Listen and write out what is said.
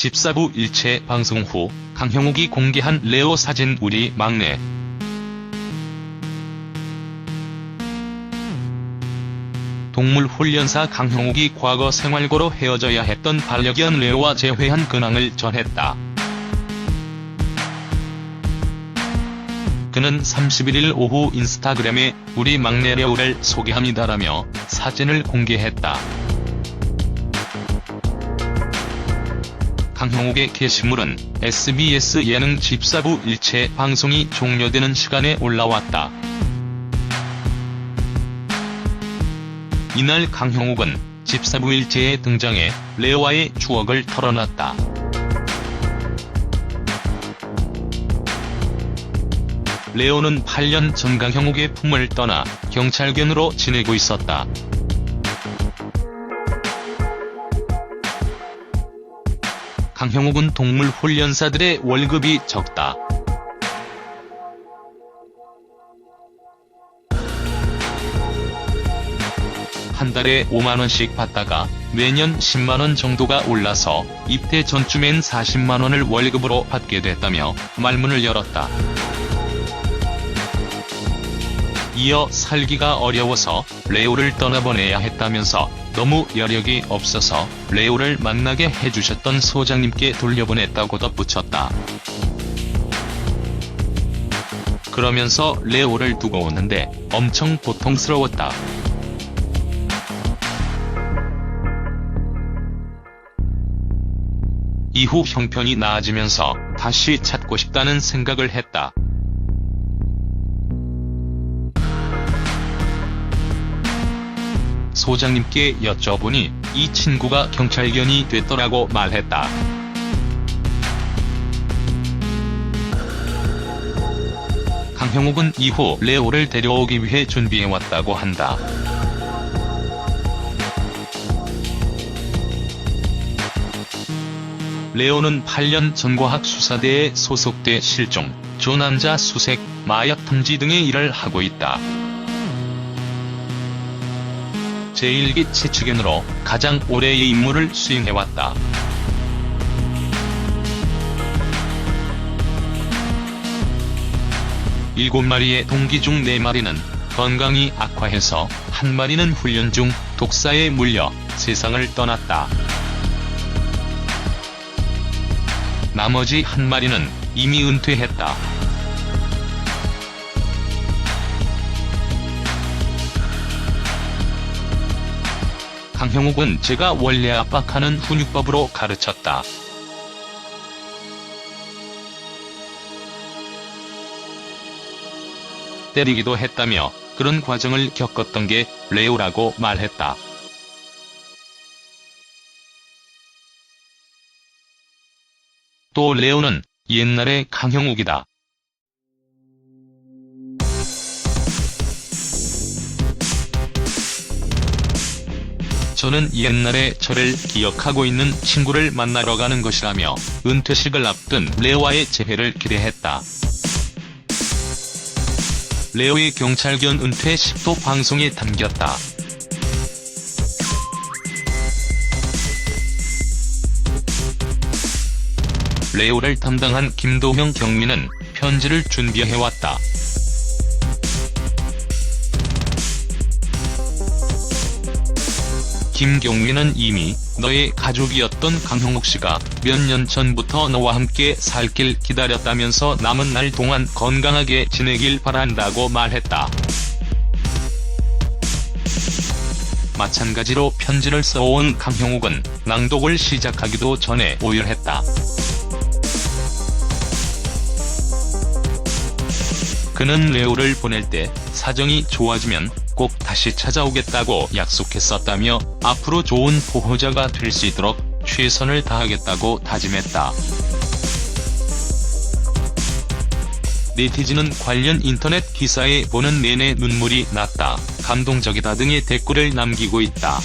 집사부 일체 방송 후 강형욱이 공개한 레오 사진 우리 막내 동물 훈련사 강형욱이 과거 생활고로 헤어져야 했던 반려견 레오와 재회한 근황을 전했다. 그는 31일 오후 인스타그램에 우리 막내 레오를 소개합니다라며 사진을 공개했다. 강형욱의 게시물은 SBS 예능 집사부 일체 방송이 종료되는 시간에 올라왔다. 이날 강형욱은 집사부 일체에 등장해 레오와의 추억을 털어놨다. 레오는 8년 전 강형욱의 품을 떠나 경찰견으로 지내고 있었다. 강형욱은 동물 훈련사들의 월급이 적다. 한 달에 5만원씩 받다가 매년 10만원 정도가 올라서 입대 전쯤엔 40만원을 월급으로 받게 됐다며 말문을 열었다. 이어 살기가 어려워서 레오를 떠나보내야 했다면서 너무 여력이 없어서 레오를 만나게 해주셨던 소장님께 돌려보냈다고 덧붙였다. 그러면서 레오를 두고 오는데 엄청 고통스러웠다. 이후 형편이 나아지면서 다시 찾고 싶다는 생각을 했다. 소장님께 여쭤보니 이 친구가 경찰견이 됐더라고 말했다. 강형욱은 이후 레오를 데려오기 위해 준비해왔다고 한다. 레오는 8년 전 과학 수사대에 소속돼 실종, 조남자 수색, 마약 통지 등의 일을 하고 있다. 제1기 채취견으로 가장 오래의 임무를 수행해왔다. 일곱 마리의 동기 중 네 마리는 건강이 악화해서 한 마리는 훈련 중 독사에 물려 세상을 떠났다. 나머지 한 마리는 이미 은퇴했다. 강형욱은 제가 원래 압박하는 훈육법으로 가르쳤다. 때리기도 했다며 그런 과정을 겪었던 게 레오라고 말했다. 또 레오는 옛날의 강형욱이다. 저는 옛날에 저를 기억하고 있는 친구를 만나러 가는 것이라며 은퇴식을 앞둔 레오와의 재회를 기대했다. 레오의 경찰견 은퇴식도 방송에 담겼다. 레오를 담당한 김도형 경위는 편지를 준비해왔다. 김경민은 이미 너의 가족이었던 강형욱 씨가 몇 년 전부터 너와 함께 살 길 기다렸다면서 남은 날 동안 건강하게 지내길 바란다고 말했다. 마찬가지로 편지를 써온 강형욱은 낭독을 시작하기도 전에 오열했다. 그는 레오를 보낼 때 사정이 좋아지면 꼭 다시 찾아오겠다고 약속했었다며 앞으로 좋은 보호자가 될 수 있도록 최선을 다하겠다고 다짐했다. 네티즌은 관련 인터넷 기사에 보는 내내 눈물이 났다, 감동적이다 등의 댓글을 남기고 있다.